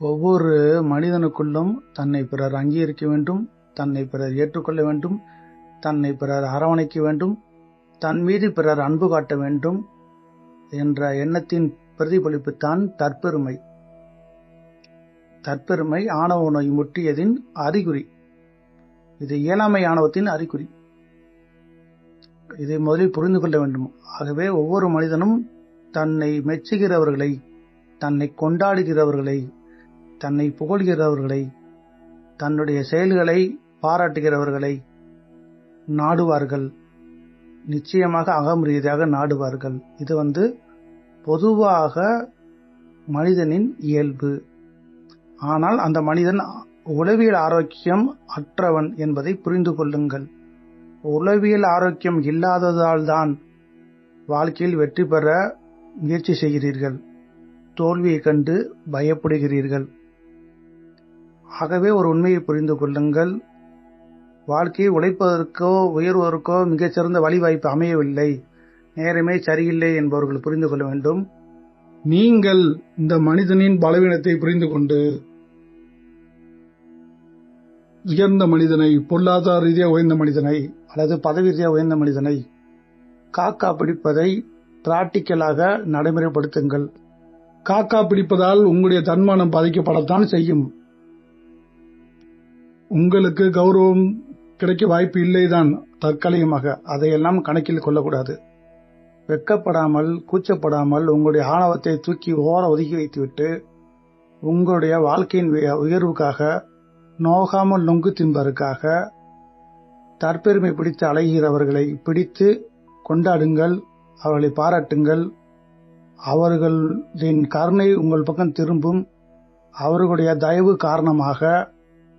ஒவ்வொரு மனிதனுக்குள்ளும் தன்னை பிறர் அங்கீகரிக்க வேண்டும் தன்னை பிறர் ஏற்றுக்கொள்ள வேண்டும் தன்னை பிறர் அரவணைக்க வேண்டும் தன் மீது பிறர் அன்பு காட்ட வேண்டும் என்ற எண்ணத்தின் பிரதிபலிப்புத்தான் தற்பெருமை. தற்பெருமை ஆணவ நோய் முற்றியதின் அறிகுறி. இது இயலாமை ஆணவத்தின் அறிகுறி. இதை முதலில் புரிந்து கொள்ள வேண்டும். ஆகவே ஒவ்வொரு மனிதனும் தன்னை மெச்சுகிறவர்களை தன்னை கொண்டாடுகிறவர்களை தன்னை புகழ்கிறவர்களை தன்னுடைய செயல்களை பாராட்டுகிறவர்களை நாடுவார்கள். நிச்சயமாக அகம் ரீதியாக நாடுவார்கள். இது வந்து பொதுவாக மனிதனின் இயல்பு. ஆனால் அந்த மனிதன் உளவியல் ஆரோக்கியம் அற்றவன் என்பதை புரிந்து கொள்ளுங்கள். உளவியல் ஆரோக்கியம் இல்லாததால் தான் வாழ்க்கையில் வெற்றி பெற முயற்சி செய்கிறீர்கள். தோல்வியை கண்டு பயப்படுகிறீர்கள். ஆகவே ஒரு உண்மையை புரிந்து கொள்ளுங்கள். வாழ்க்கையை உழைப்பதற்கோ உயர்வதற்கோ மிகச்சிறந்த வழிவாய்ப்பு அமையவில்லை. நேரமே சரியில்லை என்பவர்கள் புரிந்து கொள்ள வேண்டும். நீங்கள் இந்த மனிதனின் பலவீனத்தை புரிந்து கொண்டு உயர்ந்த மனிதனை பொருளாதார ரீதியாக உயர்ந்த மனிதனை அல்லது பதவி ரீதியாக உயர்ந்த மனிதனை காக்கா பிடிப்பதை பிராக்டிக்கலாக நடைமுறைப்படுத்துங்கள். காக்கா பிடிப்பதால் உங்களுடைய தன்மானம் பாதிக்கப்படத்தான் செய்யும். உங்களுக்கு கௌரவம் கிடைக்க வாய்ப்பு இல்லைதான் தற்காலிகமாக. அதையெல்லாம் கணக்கில் கொள்ளக்கூடாது. வெக்கப்படாமல் கூச்சப்படாமல் உங்களுடைய ஆணவத்தை தூக்கி ஓர ஒதுக்கி வைத்துவிட்டு உங்களுடைய வாழ்க்கையின் உயர்வுக்காக நோகாமல் நொங்கு தின்பதற்காக தற்பெருமை பிடித்து அலைகிறவர்களை பிடித்து கொண்டாடுங்கள் அவர்களை பாராட்டுங்கள். அவர்களின் கருணை உங்கள் பக்கம் திரும்பும். அவர்களுடைய தயவு காரணமாக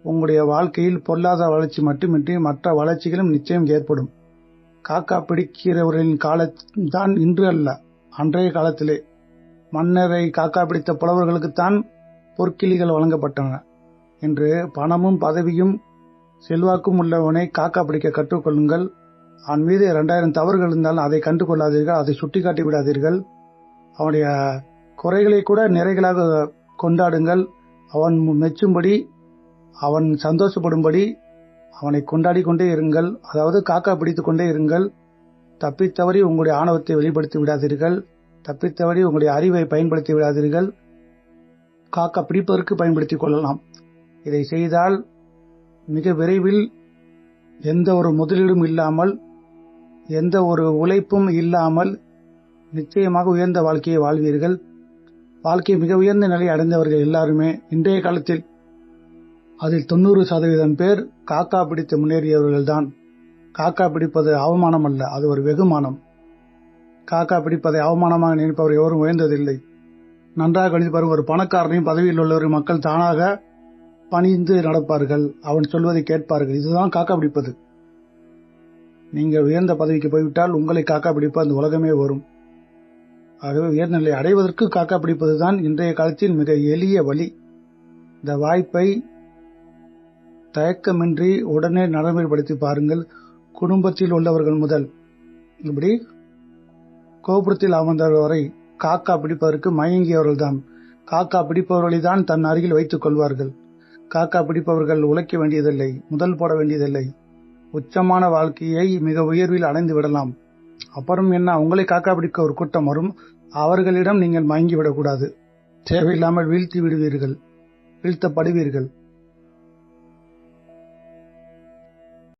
உங்களுடைய வாழ்க்கையில் பொருளாதார வளர்ச்சி மட்டுமின்றி மற்ற வளர்ச்சிகளும் நிச்சயம் ஏற்படும். காக்கா பிடிக்கிறவர்களின் காலத்தான் இன்று அல்ல அன்றைய காலத்திலே. மன்னரை காக்கா பிடித்த புலவர்களுக்குத்தான் பொற்கிளிகள் வழங்கப்பட்டன. என்று பணமும் பதவியும் செல்வாக்கும் உள்ளவனை காக்கா பிடிக்க கற்றுக்கொள்ளுங்கள். அவன் மீது இரண்டாயிரம் தவறுகள் இருந்தாலும் அதை கண்டுகொள்ளாதீர்கள் அதை சுட்டிக்காட்டி விடாதீர்கள். அவனுடைய குறைகளை கூட நிறைகளாக கொண்டாடுங்கள். அவன் மெச்சும்படி அவன் சந்தோஷப்படும்படி அவனை கொண்டாடி கொண்டே இருங்கள். அதாவது காக்கா பிடித்துக் கொண்டே இருங்கள். தப்பித்தவறி உங்களுடைய ஆணவத்தை வெளிப்படுத்தி விடாதீர்கள். தப்பித்தவறி உங்களுடைய அறிவை பயன்படுத்தி விடாதீர்கள். காக்கா பிடிப்பதற்கு பயன்படுத்திக் கொள்ளலாம். இதை செய்தால் மிக விரைவில் எந்த ஒரு முதலீடும் இல்லாமல் எந்த ஒரு உழைப்பும் இல்லாமல் நிச்சயமாக உயர்ந்த வாழ்க்கையை வாழ்வீர்கள். வாழ்க்கை மிக உயர்ந்த நிலை அடைந்தவர்கள் எல்லாருமே. இன்றைய காலத்தில் அதில் தொண்ணூறு சதவீதம் பேர் காக்கா பிடித்து முன்னேறியவர்கள்தான். காக்கா பிடிப்பது அவமானம் அல்ல அது ஒரு வெகுமானம். காக்கா பிடிப்பதை அவமானமாக நினைப்பவர் எவரும் உயர்ந்ததில்லை. நன்றாக கணித்து ஒரு பணக்காரனையும் பதவியில் உள்ளவர் மக்கள் தானாக பணிந்து நடப்பார்கள். அவன் சொல்வதை கேட்பார்கள். இதுதான் காக்கா பிடிப்பது. நீங்கள் உயர்ந்த பதவிக்கு போய்விட்டால் உங்களை காக்கா பிடிப்ப அந்த உலகமே வரும். ஆகவே உயர்நிலை அடைவதற்கு காக்கா பிடிப்பதுதான் இன்றைய காலத்தில் மிக எளிய வழி. இந்த வாய்ப்பை தயக்கமின்றி உடனே நடைமுறைப்படுத்தி பாருங்கள். குடும்பத்தில் உள்ளவர்கள் முதல். இப்படி கோபுரத்தில் அமர்ந்தவர்கள் வரை காக்கா பிடிப்பதற்கு மயங்கியவர்கள் தான் காக்கா பிடிப்பவர்களை தான் தன் அருகில் வைத்துக் கொள்வார்கள். காக்கா பிடிப்பவர்கள் உழைக்க வேண்டியதில்லை முதல் போட வேண்டியதில்லை. உச்சமான வாழ்க்கையை மிக உயர்வில் அடைந்து விடலாம். அப்புறம் என்ன உங்களை காக்கா பிடிக்க ஒரு கூட்டம் வரும். அவர்களிடம் நீங்கள் மயங்கி விடக்கூடாது தேவையில்லாமல் வீழ்த்தி விடுவீர்கள். வீழ்த்தப்படுவீர்கள்.